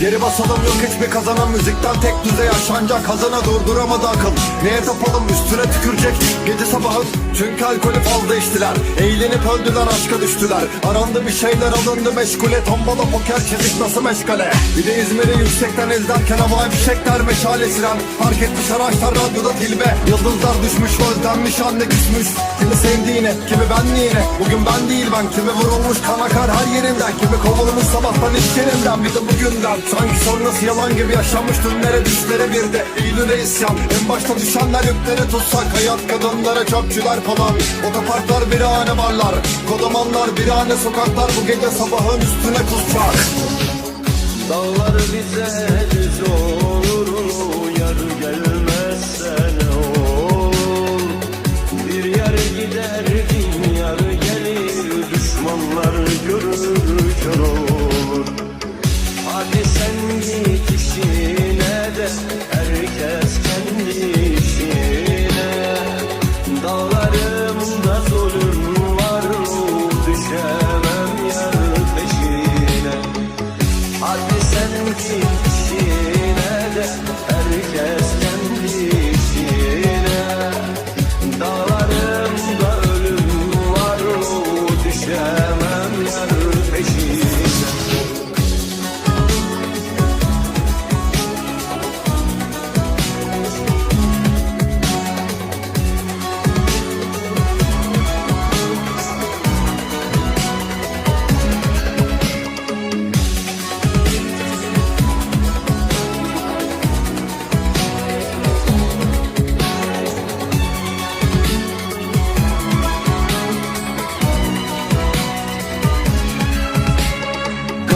Geri basalım yok hiçbir kazanan. Müzikten tek düze yaşanacak. Hazına durduramadı akıl. Neye tapalım üstüne tükürecek. Gece sabahın çünkü alkolü fazla içtiler. Eğlenip öldüler aşka düştüler. Arandı bir şeyler alındı meşgule. Tombala poker çizik nasıl meşgale? Bir de İzmir'i yüksekten izlerken havai fişekler meşale siren. Fark etmiş araçlar radyoda tilbe. Yıldızlar düşmüş özlenmiş anne küsmüş. Kimi sevdiğine kimi benliğine Bugün ben değil ben kimi vurulmuş kan akar her yerinden. Kimi kovulmuş sabahtan iş yerinden Bir de bugünden Sanki sonrası yalan gibi yaşanmış dünlere düşlere bir de Eylül'e isyan. En başta düşenler yükleri tutsak Hayat kadınlara çöpçüler falan. Otoparklar birahane barlar Kodamanlar birahane sokaklar Bu gece sabahın üstüne kusacak. Dağlar bize düz olur Hadi sen git işine de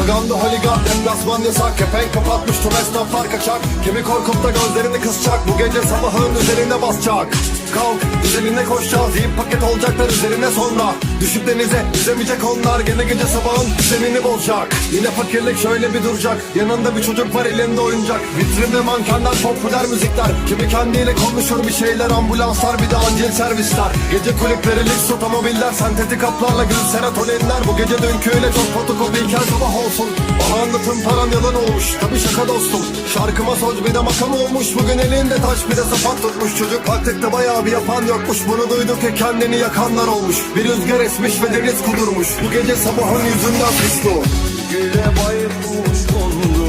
Gaganda holigan deplasman yasak Kepenk kapatmış tüm esnaflar kaçak. Kimi korkup da gözlerini kısacak Bu gece sabahın üzerine basacak. Kalk üzerine koşacağız. Yiyip paket olacaklar üzerine sonra. Düşüp denize yüzemeyecek onlar. Gene gece sabahın düzenini bozacak. Yine fakirlik şöyle bir duracak. Yanında bir çocuk var elinde oyuncak. Vitrinde mankenler popüler müzikler. Kimi kendiyle konuşur bir şeyler Ambulanslar bir de acil servisler. Gece kulüpleri lüks otomobiller Sentetik haplarla gül serotoninler Bu gece dünküyle çok fotokopiyken sabah olsun. Bana anlatın paran yalan olmuş. Tabi şaka dostum. Şarkıma söz bir de makam olmuş. Bugün elinde taş bir de sapat tutmuş. Çocuk taktikte bayağı bir yapan yokmuş Bunu duyduk ya kendini yakanlar olmuş. Bir rüzgar esmiş ve deniz kudurmuş. Bu gece sabahın yüzünden pisli Güle baykuş kondurmayın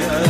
Yeah.